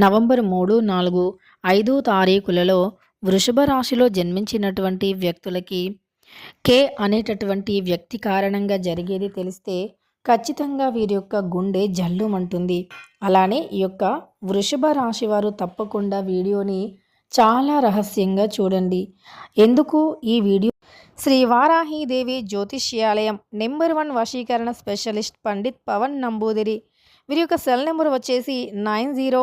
November మూడు నాలుగు ఐదు తారీఖులలో వృషభ రాశిలో జన్మించినటువంటి వ్యక్తులకి కే అనేటటువంటి వ్యక్తి కారణంగా జరిగేది తెలిస్తే ఖచ్చితంగా వీరి యొక్క గుండె జల్లుమంటుంది. అలానే ఈ యొక్క వృషభ రాశి వారు తప్పకుండా వీడియోని చాలా రహస్యంగా చూడండి. ఎందుకు? ఈ వీడియో శ్రీ వారాహీదేవి జ్యోతిష్యాలయం నెంబర్ వన్ వశీకరణ స్పెషలిస్ట్ పండిత్ పవన్ నంబూదిరి. వీరి యొక్క సెల్ నెంబర్ వచ్చేసి nine zero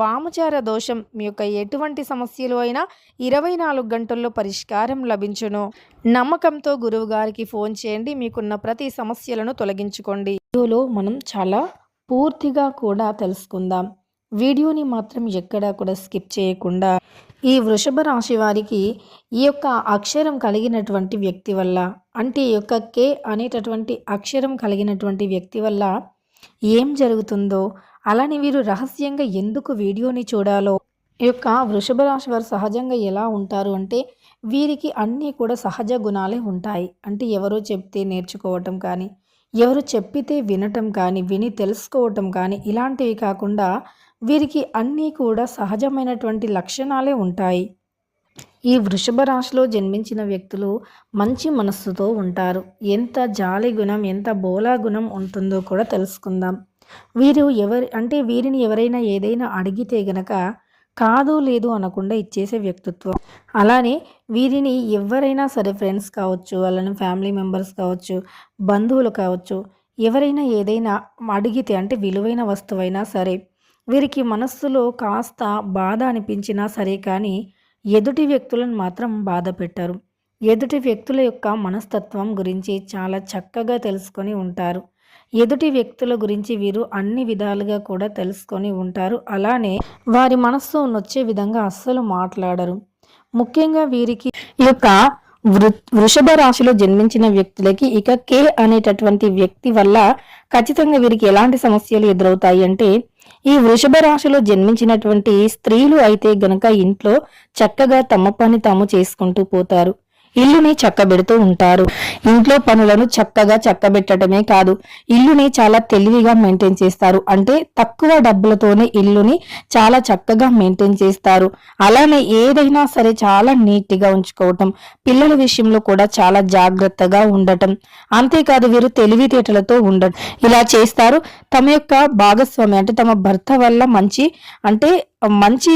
వామచార దోషం మీ యొక్క ఎటువంటి సమస్యలు అయినా ఇరవై నాలుగు గంటల్లో పరిష్కారం లభించును. నమ్మకంతో గురువు గారికి ఫోన్ చేయండి మీకున్న ప్రతి సమస్యలను తొలగించుకోండి. వీడియోలో మనం చాలా పూర్తిగా కూడా తెలుసుకుందాం. వీడియోని మాత్రం ఎక్కడా కూడా స్కిప్ చేయకుండా ఈ వృషభ రాశి వారికి ఈ యొక్క అక్షరం కలిగినటువంటి వ్యక్తి వల్ల అంటే ఈ యొక్క కే అనేటటువంటి అక్షరం కలిగినటువంటి వ్యక్తి వల్ల ఏం జరుగుతుందో అలానే వీరు రహస్యంగా ఎందుకు వీడియోని చూడాలో ఈ యొక్క వృషభ రాశి వారు సహజంగా ఎలా ఉంటారు అంటే వీరికి అన్నీ కూడా సహజ గుణాలే ఉంటాయి. అంటే ఎవరో చెప్తే నేర్చుకోవటం కానీ ఎవరు చెప్పితే వినటం కానీ విని తెలుసుకోవటం కానీ ఇలాంటివి కాకుండా వీరికి అన్నీ కూడా సహజమైనటువంటి లక్షణాలే ఉంటాయి. ఈ వృషభ రాశిలో జన్మించిన వ్యక్తులు మంచి మనస్సుతో ఉంటారు. ఎంత జాలి గుణం ఎంత బోలా గుణం ఉంటుందో కూడా తెలుసుకుందాం. వీరు ఎవరి అంటే వీరిని ఎవరైనా ఏదైనా అడిగితే గనక కాదు లేదు అనకుండా ఇచ్చేసే వ్యక్తిత్వం. అలానే వీరిని ఎవరైనా సరే ఫ్రెండ్స్ కావచ్చు అలానే ఫ్యామిలీ మెంబర్స్ కావచ్చు బంధువులు కావచ్చు ఎవరైనా ఏదైనా అడిగితే అంటే విలువైన వస్తువైనా సరే వీరికి మనస్సులో కాస్త బాధ అనిపించినా సరే కానీ ఎదుటి వ్యక్తులను మాత్రం బాధ పెట్టరు. ఎదుటి వ్యక్తుల యొక్క మనస్తత్వం గురించి చాలా చక్కగా తెలుసుకొని ఉంటారు. ఎదుటి వ్యక్తుల గురించి వీరు అన్ని విధాలుగా కూడా తెలుసుకొని ఉంటారు. అలానే వారి మనస్సు నొచ్చే విధంగా అస్సలు మాట్లాడరు. ముఖ్యంగా వీరికి ఈ యొక్క వృ వృషభ రాశిలో జన్మించిన వ్యక్తులకి ఇక కే అనేటటువంటి వ్యక్తి వల్ల ఖచ్చితంగా వీరికి ఎలాంటి సమస్యలు ఎదురవుతాయి అంటే ఈ వృషభ రాశిలో జన్మించినటువంటి స్త్రీలు అయితే గనక ఇంట్లో చక్కగా తమ పని తాము చేసుకుంటూ పోతారు. ఇల్లుని చక్కబెడుతూ ఉంటారు. ఇంట్లో పనులను చక్కగా చక్కబెట్టడమే కాదు ఇల్లుని చాలా తెలివిగా మెయింటైన్ చేస్తారు. అంటే తక్కువ డబ్బులతోనే ఇల్లుని చాలా చక్కగా మెయింటైన్ చేస్తారు. అలానే ఏదైనా సరే చాలా నీట్గా ఉంచుకోవటం పిల్లల విషయంలో కూడా చాలా జాగ్రత్తగా ఉండటం. అంతేకాదు వీరు తెలివితేటలతో ఉండటం ఇలా చేస్తారు. తమ యొక్క భాగస్వామి అంటే తమ భర్త వల్ల మంచి అంటే మంచి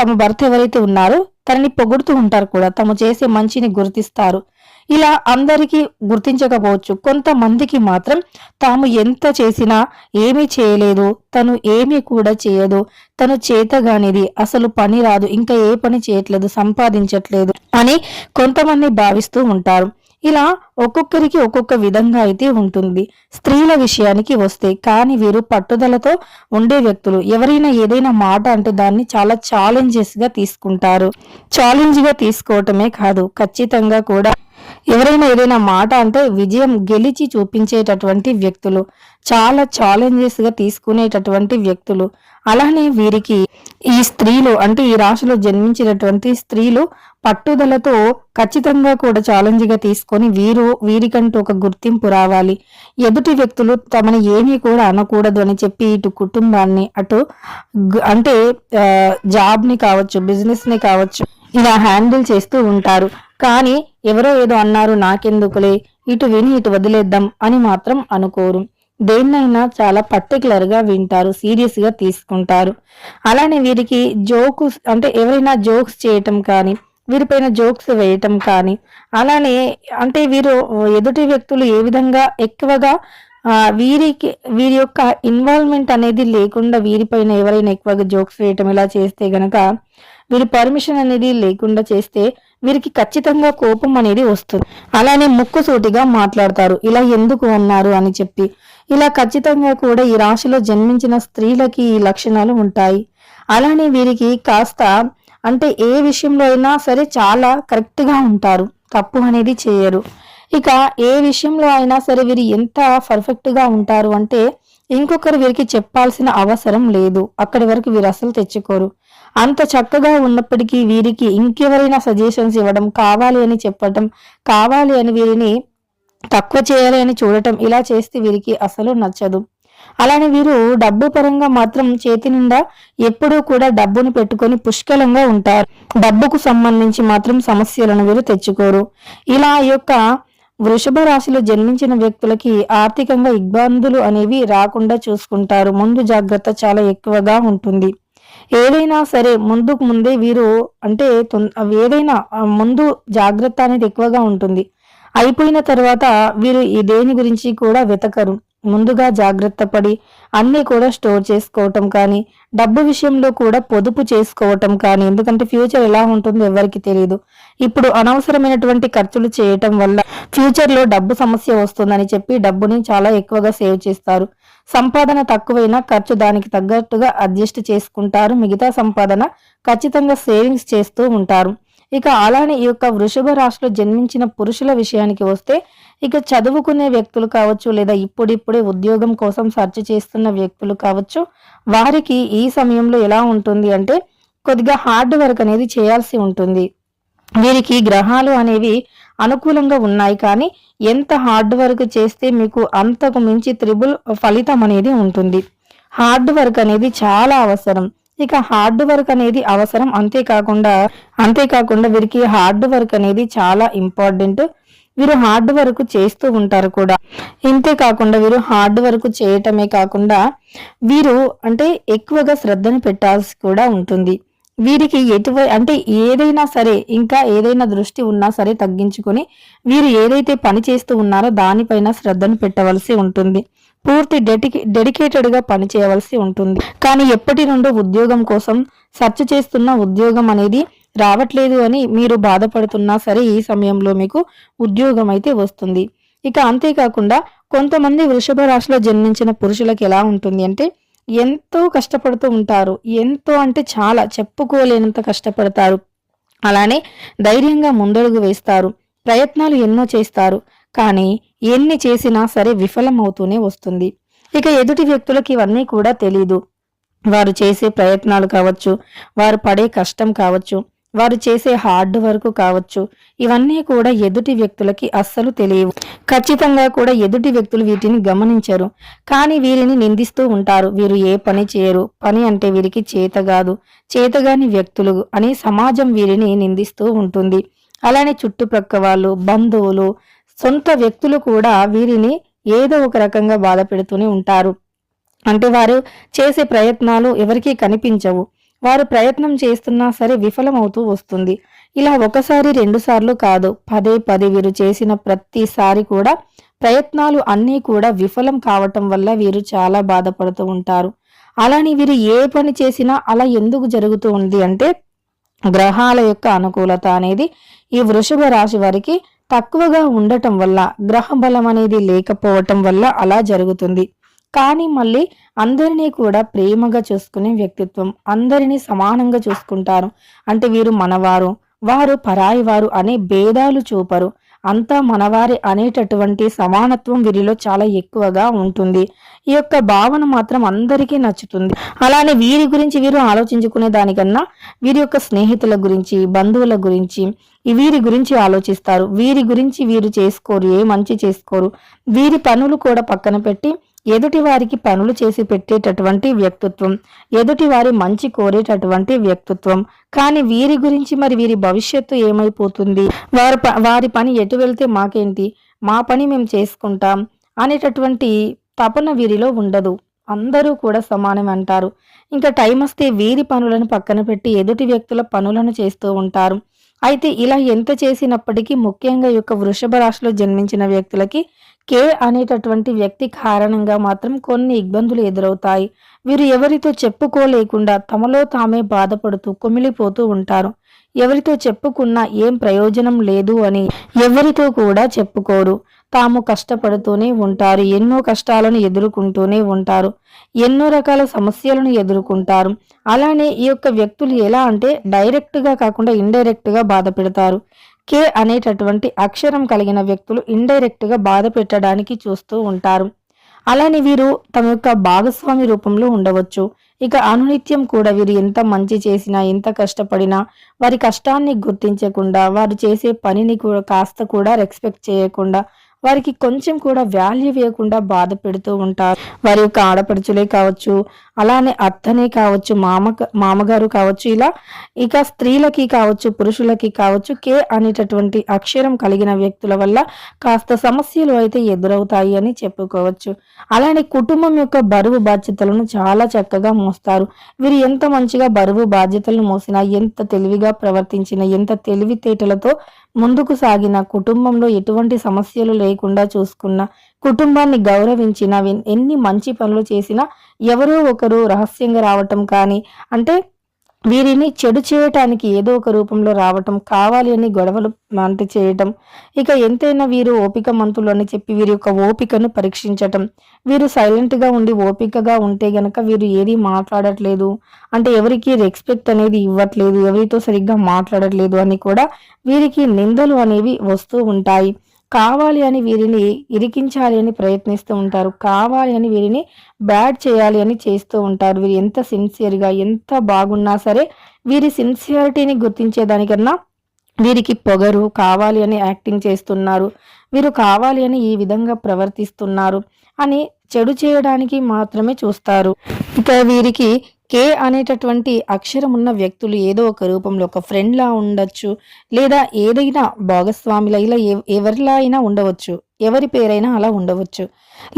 తమ భర్త ఎవరైతే ఉన్నారో తనని పొగుడుతూ ఉంటారు కూడా. తాము చేసే మంచిని గుర్తిస్తారు. ఇలా అందరికీ గుర్తించకపోవచ్చు. కొంతమందికి మాత్రం తాము ఎంత చేసినా ఏమీ చేయలేదు. తను ఏమీ కూడా చేయదు. తను చేతగానిది. అసలు పని రాదు. ఇంకా ఏ పని చేయట్లేదు. సంపాదించట్లేదు అని కొంతమంది భావిస్తూ ఉంటారు. ఇలా ఒక్కొక్కరికి ఒక్కొక్క విధంగా అయితే ఉంటుంది. స్త్రీల విషయానికి వస్తే కానీ వీరు పట్టుదలతో ఉండే వ్యక్తులు. ఎవరైనా ఏదైనా మాట అంటే దాన్ని చాలా ఛాలెంజెస్గా తీసుకుంటారు. ఛాలెంజ్గా తీసుకోవటమే కాదు ఖచ్చితంగా కూడా. ఎవరైనా ఏదైనా మాట అంటే విజయం గెలిచి చూపించేటటువంటి వ్యక్తులు. చాలా ఛాలెంజెస్గా తీసుకునేటటువంటి వ్యక్తులు. అలానే వీరికి ఈ స్త్రీలు అంటే ఈ రాశిలో జన్మించినటువంటి స్త్రీలు పట్టుదలతో ఖచ్చితంగా కూడా ఛాలెంజ్గా తీసుకొని వీరు వీరికంటూ ఒక గుర్తింపు రావాలి. ఎదుటి వ్యక్తులు తమని ఏమీ కూడా అనకూడదు అని చెప్పి ఇటు కుటుంబాన్ని అటు అంటే జాబ్ని కావచ్చు బిజినెస్ని కావచ్చు ఇలా హ్యాండిల్ చేస్తూ ఉంటారు. కానీ ఎవరో ఏదో అన్నారు నాకెందుకులే ఇటు విని ఇటు వదిలేద్దాం అని మాత్రం అనుకోరు. దేన్నైనా చాలా పర్టికులర్గా వింటారు సీరియస్గా తీసుకుంటారు. అలానే వీరికి జోక్స్ అంటే ఎవరైనా జోక్స్ చేయటం కానీ వీరిపైన జోక్స్ వేయటం కానీ అలానే అంటే వీరు ఎదుటి వ్యక్తులు ఏ విధంగా ఎక్కువగా వీరికి వీరి యొక్క ఇన్వాల్వ్మెంట్ అనేది లేకుండా వీరిపైన ఎవరైనా ఎక్కువగా జోక్స్ వేయటం ఇలా చేస్తే గనక వీరి పర్మిషన్ అనేది లేకుండా చేస్తే వీరికి ఖచ్చితంగా కోపం అనేది వస్తుంది. అలానే ముక్కుసూటిగా మాట్లాడతారు. ఇలా ఎందుకు అన్నారు అని చెప్పి ఇలా ఖచ్చితంగా కూడా ఈ రాశిలో జన్మించిన స్త్రీలకి ఈ లక్షణాలు ఉంటాయి. అలానే వీరికి కాస్త అంటే ఏ విషయంలో అయినా సరే చాలా కరెక్ట్గా ఉంటారు. తప్పు అనేది చేయరు. ఇక ఏ విషయంలో అయినా సరే వీరు ఎంత పర్ఫెక్ట్గా ఉంటారు అంటే ఇంకొకరు వీరికి చెప్పాల్సిన అవసరం లేదు. అక్కడి వరకు వీరు అసలు తెచ్చుకోరు. అంత చక్కగా ఉన్నప్పటికీ వీరికి ఇంకెవరైనా సజెషన్స్ ఇవ్వడం కావాలి అని చెప్పటం కావాలి అని వీరిని తక్కువ చేయాలి అని చూడటం ఇలా చేస్తే వీరికి అసలు నచ్చదు. అలానే వీరు డబ్బు పరంగా మాత్రం చేతి నిండా ఎప్పుడూ కూడా డబ్బును పెట్టుకొని పుష్కలంగా ఉంటారు. డబ్బుకు సంబంధించి మాత్రం సమస్యలను వీరు తెచ్చుకోరు. ఇలా యొక్క వృషభ రాశిలో జన్మించిన వ్యక్తులకి ఆర్థికంగా ఇబ్బందులు అనేవి రాకుండా చూసుకుంటారు. ముందు జాగ్రత్త చాలా ఎక్కువగా ఉంటుంది. ఏదైనా సరే ముందుకు ముందే వీరు అంటే ఏదైనా ముందు జాగ్రత్త అనేది ఎక్కువగా ఉంటుంది. అయిపోయిన తర్వాత వీరు ఈ దేని గురించి కూడా వెతకరు. ముందుగా జాగ్రత్త పడి అన్నీ కూడా స్టోర్ చేసుకోవటం కానీ డబ్బు విషయంలో కూడా పొదుపు చేసుకోవటం కానీ ఎందుకంటే ఫ్యూచర్ ఎలా ఉంటుందో ఎవరికి తెలియదు ఇప్పుడు అనవసరమైనటువంటి ఖర్చులు చేయటం వల్ల ఫ్యూచర్లో డబ్బు సమస్య వస్తుందని చెప్పి డబ్బుని చాలా ఎక్కువగా సేవ్ చేస్తారు. సంపాదన తక్కువైనా ఖర్చు దానికి తగ్గట్టుగా అడ్జస్ట్ చేసుకుంటారు. మిగతా సంపాదన ఖచ్చితంగా సేవింగ్స్ చేస్తూ ఉంటారు. ఇక అలానే ఈ యొక్క వృషభ రాశిలో జన్మించిన పురుషుల విషయానికి వస్తే ఇక చదువుకునే వ్యక్తులు కావచ్చు లేదా ఇప్పుడిప్పుడే ఉద్యోగం కోసం సెర్చ్ చేస్తున్న వ్యక్తులు కావచ్చు వారికి ఈ సమయంలో ఎలా ఉంటుంది అంటే కొద్దిగా హార్డ్ వర్క్ అనేది చేయాల్సి ఉంటుంది. వీరికి గ్రహాలు అనేవి అనుకూలంగా ఉన్నాయి కానీ ఎంత హార్డ్ వర్క్ చేస్తే మీకు అంతకు మించి త్రిబుల్ ఫలితం అనేది ఉంటుంది. హార్డ్ వర్క్ అనేది చాలా అవసరం. ఇక హార్డ్ వర్క్ అనేది అవసరం. అంతేకాకుండా అంతేకాకుండా వీరికి హార్డ్ వర్క్ అనేది చాలా ఇంపార్టెంట్. వీరు హార్డ్ వర్క్ చేస్తూ ఉంటారు కూడా. ఇంతే కాకుండా వీరు హార్డ్ వర్క్ చేయటమే కాకుండా వీరు అంటే ఎక్కువగా శ్రద్ధను పెట్టాల్సి కూడా ఉంటుంది. వీరికి ఎటువ అంటే ఏదైనా సరే ఇంకా ఏదైనా దృష్టి ఉన్నా సరే తగ్గించుకొని వీరు ఏదైతే పని చేస్తూ ఉన్నారో దానిపైన శ్రద్ధను పెట్టవలసి ఉంటుంది. పూర్తి డెడికే డెడికేటెడ్గా పనిచేయవలసి ఉంటుంది. కానీ ఎప్పటి నుండో ఉద్యోగం కోసం సెర్చ్ చేస్తున్న ఉద్యోగం అనేది రావట్లేదు అని మీరు బాధపడుతున్నా సరే ఈ సమయంలో మీకు ఉద్యోగం అయితే వస్తుంది. ఇక అంతేకాకుండా కొంతమంది వృషభ రాశిలో జన్మించిన పురుషులకు ఎలా ఉంటుంది అంటే ఎంతో కష్టపడుతూ ఉంటారు. ఎంతో అంటే చాలా చెప్పుకోలేనంత కష్టపడతారు. అలానే ధైర్యంగా ముందడుగు వేస్తారు. ప్రయత్నాలు ఎన్నో చేస్తారు. కానీ ఎన్ని చేసినా సరే విఫలమవుతూనే వస్తుంది. ఇక ఎదుటి వ్యక్తులకు ఇవన్నీ కూడా తెలీదు. వారు చేసే ప్రయత్నాలు కావచ్చు వారు పడే కష్టం కావచ్చు వారు చేసే హార్డ్ వర్క్ కావచ్చు ఇవన్నీ కూడా ఎదుటి వ్యక్తులకి అస్సలు తెలియవు. ఖచ్చితంగా కూడా ఎదుటి వ్యక్తులు వీటిని గమనించరు. కానీ వీరిని నిందిస్తూ ఉంటారు. వీరు ఏ పని చేయరు. పని అంటే వీరికి చేత కాదు. చేతగాని వ్యక్తులు అని సమాజం వీరిని నిందిస్తూ ఉంటుంది. అలానే చుట్టుప్రక్క వాళ్ళు బంధువులు సొంత వ్యక్తులు కూడా వీరిని ఏదో ఒక రకంగా బాధ పెడుతూనే ఉంటారు. అంటే వారు చేసే ప్రయత్నాలు ఎవరికీ కనిపించవు. వారు ప్రయత్నం చేస్తున్నా సరే విఫలమవుతూ వస్తుంది. ఇలా ఒకసారి రెండుసార్లు కాదు పదే పదే వీరు చేసిన ప్రతిసారి కూడా ప్రయత్నాలు అన్నీ కూడా విఫలం కావటం వల్ల వీరు చాలా బాధపడుతూ ఉంటారు. అలాని వీరు ఏ పని చేసినా అలా ఎందుకు జరుగుతూ ఉంది అంటే గ్రహాల యొక్క అనుకూలత అనేది ఈ వృషభ రాశి వారికి తక్కువగా ఉండటం వల్ల గ్రహ బలం అనేది లేకపోవటం వల్ల అలా జరుగుతుంది. కానీ మళ్ళీ అందరినీ కూడా ప్రేమగా చూసుకునే వ్యక్తిత్వం అందరినీ సమానంగా చూసుకుంటారు. అంటే వీరు మనవారు వారు పరాయి వారు అనే భేదాలు చూపరు. అంతా మనవారి అనేటటువంటి సమానత్వం వీరిలో చాలా ఎక్కువగా ఉంటుంది. ఈ యొక్క భావన మాత్రం అందరికీ నచ్చుతుంది. అలానే వీరి గురించి వీరు ఆలోచించుకునే దానికన్నా వీరి యొక్క స్నేహితుల గురించి బంధువుల గురించి వీరి గురించి ఆలోచిస్తారు. వీరి గురించి వీరు చేసుకోరు. ఏ మంచి చేసుకోరు. వీరి పనులు కూడా పక్కన పెట్టి ఎదుటి వారికి పనులు చేసి పెట్టేటటువంటి వ్యక్తిత్వం. ఎదుటి వారి మంచి కోరేటటువంటి వ్యక్తిత్వం. కానీ వీరి గురించి మరి వీరి భవిష్యత్తు ఏమైపోతుంది? వారి వారి పని ఎటు వెళ్తే మాకేంటి? మా పని మేము చేసుకుంటాం అనేటటువంటి తపన వీరిలో ఉండదు. అందరూ కూడా సమానం అంటారు. ఇంకా టైం వస్తే వీరి పనులను పక్కన పెట్టి ఎదుటి వ్యక్తుల పనులను చేస్తూ ఉంటారు. అయితే ఇలా ఎంత చేసినప్పటికీ ముఖ్యంగా యొక్క వృషభ రాశిలో జన్మించిన వ్యక్తులకి కే అనేటటువంటి వ్యక్తి కారణంగా మాత్రం కొన్ని ఇబ్బందులు ఎదురవుతాయి. వీరు ఎవరితో చెప్పుకోలేకుండా తమలో తామే బాధపడుతూ కుమిలిపోతూ ఉంటారు. ఎవరితో చెప్పుకున్నా ఏం ప్రయోజనం లేదు అని ఎవరితో కూడా చెప్పుకోరు. తాము కష్టపడుతూనే ఉంటారు ఎన్నో కష్టాలను ఎదుర్కొంటూనే ఉంటారు ఎన్నో రకాల సమస్యలను ఎదుర్కొంటారు. అలానే ఈ యొక్క వ్యక్తులు ఎలా అంటే డైరెక్ట్గా కాకుండా ఇండైరెక్ట్గా బాధ పెడతారు కే అనేటటువంటి అక్షరం కలిగిన వ్యక్తులు ఇండైరెక్ట్గా బాధ పెట్టడానికి చూస్తూ ఉంటారు. అలానే వీరు తమ యొక్క భాగస్వామి రూపంలో ఉండవచ్చు. ఇక అనునిత్యం కూడా వీరు ఎంత మంచి చేసినా ఎంత కష్టపడినా వారి కష్టాన్ని గుర్తించకుండా వారు చేసే పనిని కూడా కాస్త కూడా రెస్పెక్ట్ చేయకుండా వారికి కొంచెం కూడా వాల్యూ ఇవ్వకుండా బాధ పెడుతూ ఉంటారు. వారి యొక్క ఆడపడుచులే కావచ్చు అలానే అత్తనే కావచ్చు మామ మామగారు కావచ్చు ఇలా ఇక స్త్రీలకి కావచ్చు పురుషులకి కావచ్చు కే అనేటటువంటి అక్షరం కలిగిన వ్యక్తుల వల్ల కాస్త సమస్యలు అయితే ఎదురవుతాయి అని చెప్పుకోవచ్చు. అలానే కుటుంబం యొక్క బరువు బాధ్యతలను చాలా చక్కగా మోస్తారు. వీరు ఎంత మంచిగా బరువు బాధ్యతలను మోసినా ఎంత తెలివిగా ప్రవర్తించిన ఎంత తెలివితేటలతో ముందుకు సాగిన కుటుంబంలో ఎటువంటి సమస్యలు లేకుండా చూసుకున్న కుటుంబాన్ని గౌరవించిన ఎన్ని మంచి పనులు చేసినా ఎవరో ఒకరు రహస్యంగా రావటం కానీ అంటే వీరిని చెడు చేయటానికి ఏదో ఒక రూపంలో రావటం కావాలి అని గొడవలు అంటే చేయటం ఇక ఎంతైనా వీరు ఓపిక మంతులు అని చెప్పి వీరి యొక్క ఓపికను పరీక్షించటం. వీరు సైలెంట్గా ఉండి ఓపికగా ఉంటే గనక వీరు ఏది మాట్లాడట్లేదు. అంటే ఎవరికి రెస్పెక్ట్ అనేది ఇవ్వట్లేదు ఎవరితో సరిగ్గా మాట్లాడట్లేదు అని కూడా వీరికి నిందలు అనేవి వస్తూ ఉంటాయి. కావాలి అని వీరిని ఇరికించాలి అని ప్రయత్నిస్తూ ఉంటారు. కావాలి అని వీరిని బ్యాడ్ చేయాలి అని చేస్తూ ఉంటారు. వీరు ఎంత సిన్సియర్గా ఎంత బాగున్నా సరే వీరి సిన్సియారిటీని గుర్తించేదానికన్నా వీరికి పొగరు కావాలి అని యాక్టింగ్ చేస్తున్నారు. వీరు కావాలి అని ఈ విధంగా ప్రవర్తిస్తున్నారు అని చెడు చేయడానికి మాత్రమే చూస్తారు. ఇక వీరికి కే అనేటటువంటి అక్షరం ఉన్న వ్యక్తులు ఏదో ఒక రూపంలో ఒక ఫ్రెండ్లా ఉండొచ్చు లేదా ఏదైనా భాగస్వామిలా ఇలా ఎవరిలా అయినా ఉండవచ్చు ఎవరి పేరైనా అలా ఉండవచ్చు.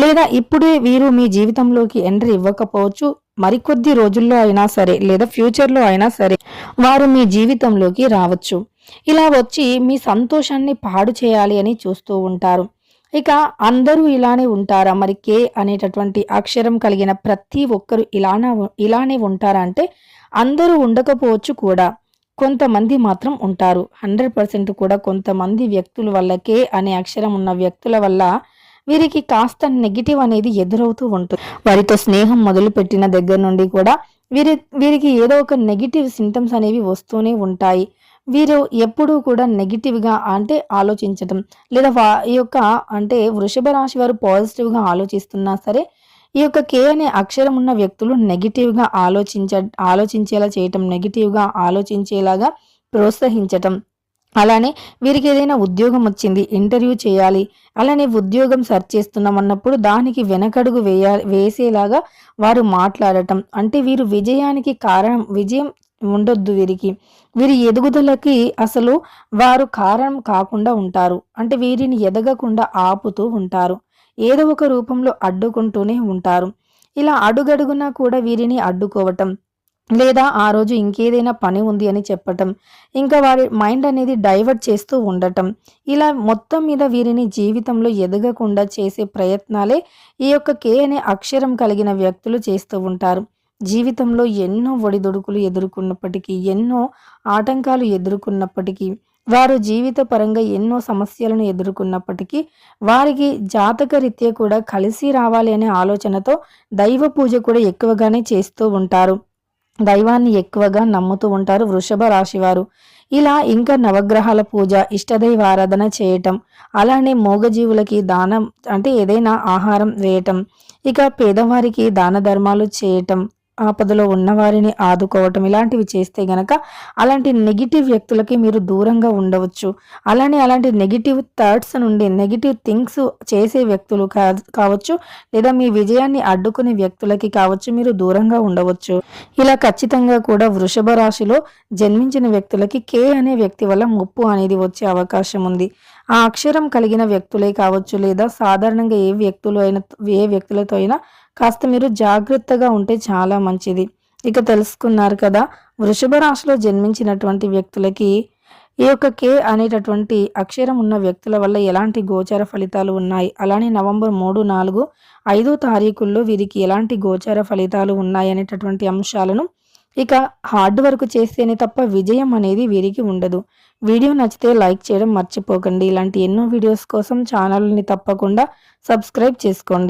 లేదా ఇప్పుడే వీరు మీ జీవితంలోకి ఎంట్రీ ఇవ్వకపోవచ్చు మరికొద్ది రోజుల్లో అయినా సరే లేదా ఫ్యూచర్లో అయినా సరే వారు మీ జీవితంలోకి రావచ్చు. ఇలా వచ్చి మీ సంతోషాన్ని పాడు చేయాలి అని చూస్తూ ఉంటారు. ఇక అందరూ ఇలానే ఉంటారా? మరి కే అనేటటువంటి అక్షరం కలిగిన ప్రతి ఒక్కరు ఇలానా ఇలానే ఉంటారా అంటే అందరూ ఉండకపోవచ్చు కూడా. కొంతమంది మాత్రం ఉంటారు. హండ్రెడ్ పర్సెంట్ కూడా కొంతమంది వ్యక్తుల వల్ల కే అనే అక్షరం ఉన్న వ్యక్తుల వల్ల వీరికి కాస్త నెగిటివ్ అనేది ఎదురవుతూ ఉంటుంది. వారితో స్నేహం మొదలుపెట్టిన దగ్గర నుండి కూడా వీరి వీరికి ఏదో ఒక నెగిటివ్ సింటమ్స్ అనేవి వస్తూనే ఉంటాయి. వీరు ఎప్పుడూ కూడా నెగిటివ్గా అంటే ఆలోచించటం లేదా వా ఈ యొక్క అంటే వృషభ రాశి వారు పాజిటివ్గా ఆలోచిస్తున్నా సరే ఈ యొక్క కే అనే అక్షరం ఉన్న వ్యక్తులు నెగిటివ్గా ఆలోచించ ఆలోచించేలా చేయటం నెగిటివ్గా ఆలోచించేలాగా ప్రోత్సహించటం. అలానే వీరికి ఏదైనా ఉద్యోగం వచ్చింది ఇంటర్వ్యూ చేయాలి అలానే ఉద్యోగం సెర్చ్ చేస్తున్నాం అన్నప్పుడు దానికి వెనకడుగు వేయ వేసేలాగా వారు మాట్లాడటం. అంటే వీరు విజయానికి కారణం విజయం ఉండొద్దు వీరికి. వీరి ఎదుగుదలకి అసలు వారు కారణం కాకుండా ఉంటారు. అంటే వీరిని ఎదగకుండా ఆపుతూ ఉంటారు. ఏదో ఒక రూపంలో అడ్డుకుంటూనే ఉంటారు. ఇలా అడుగడుగునా కూడా వీరిని అడ్డుకోవటం లేదా ఆ రోజు ఇంకేదైనా పని ఉంది అని చెప్పటం ఇంకా వారి మైండ్ అనేది డైవర్ట్ చేస్తూ ఉండటం ఇలా మొత్తం మీద వీరిని జీవితంలో ఎదగకుండా చేసే ప్రయత్నాలే ఈ యొక్క కే అనే అక్షరం కలిగిన వ్యక్తులు చేస్తూ ఉంటారు. జీవితంలో ఎన్నో ఒడిదుడుకులు ఎదుర్కొన్నప్పటికీ ఎన్నో ఆటంకాలు ఎదుర్కొన్నప్పటికీ వారు జీవిత పరంగా ఎన్నో సమస్యలను ఎదుర్కొన్నప్పటికీ వారికి జాతక రీత్యా కూడా కలిసి రావాలి అనే ఆలోచనతో దైవ పూజ కూడా ఎక్కువగానే చేస్తూ ఉంటారు. దైవాన్ని ఎక్కువగా నమ్ముతూ ఉంటారు వృషభ రాశివారు ఇలా ఇంకా నవగ్రహాల పూజ ఇష్టదైవ ఆరాధన చేయటం అలానే మూగజీవులకి దానం అంటే ఏదైనా ఆహారం వేయటం ఇక పేదవారికి దాన ధర్మాలు చేయటం ఆపదలో ఉన్నవారిని ఆదుకోవటం ఇలాంటివి చేస్తే గనక అలాంటి నెగిటివ్ వ్యక్తులకి మీరు దూరంగా ఉండవచ్చు. అలానే అలాంటి నెగిటివ్ థాట్స్ నుండి నెగిటివ్ థింగ్స్ చేసే వ్యక్తులు కావచ్చు లేదా మీ విజయాన్ని అడ్డుకునే వ్యక్తులకి కావచ్చు మీరు దూరంగా ఉండవచ్చు. ఇలా ఖచ్చితంగా కూడా వృషభ రాశిలో జన్మించిన వ్యక్తులకి కే అనే వ్యక్తి వల్ల ముప్పు అనేది వచ్చే అవకాశం ఉంది. ఆ అక్షరం కలిగిన వ్యక్తులే కావచ్చు లేదా సాధారణంగా ఏ వ్యక్తులు అయినా ఏ వ్యక్తులతో అయినా కాస్త మీరు జాగ్రత్తగా ఉంటే చాలా మంచిది. ఇక తెలుసుకున్నారు కదా వృషభ రాశిలో జన్మించినటువంటి వ్యక్తులకి ఈ యొక్క కే అనేటటువంటి అక్షరం ఉన్న వ్యక్తుల వల్ల ఎలాంటి గోచార ఫలితాలు ఉన్నాయి? అలానే నవంబర్ మూడు నాలుగు ఐదో తారీఖుల్లో వీరికి ఎలాంటి గోచార ఫలితాలు ఉన్నాయి అనేటటువంటి అంశాలను ఇక హార్డ్ వర్క్ చేస్తేనే తప్ప విజయం అనేది వీరికి ఉండదు. వీడియో నచ్చితే లైక్ చేయడం మర్చిపోకండి. ఇలాంటి ఎన్నో వీడియోస్ కోసం ఛానల్ని తప్పకుండా సబ్స్క్రైబ్ చేసుకోండి.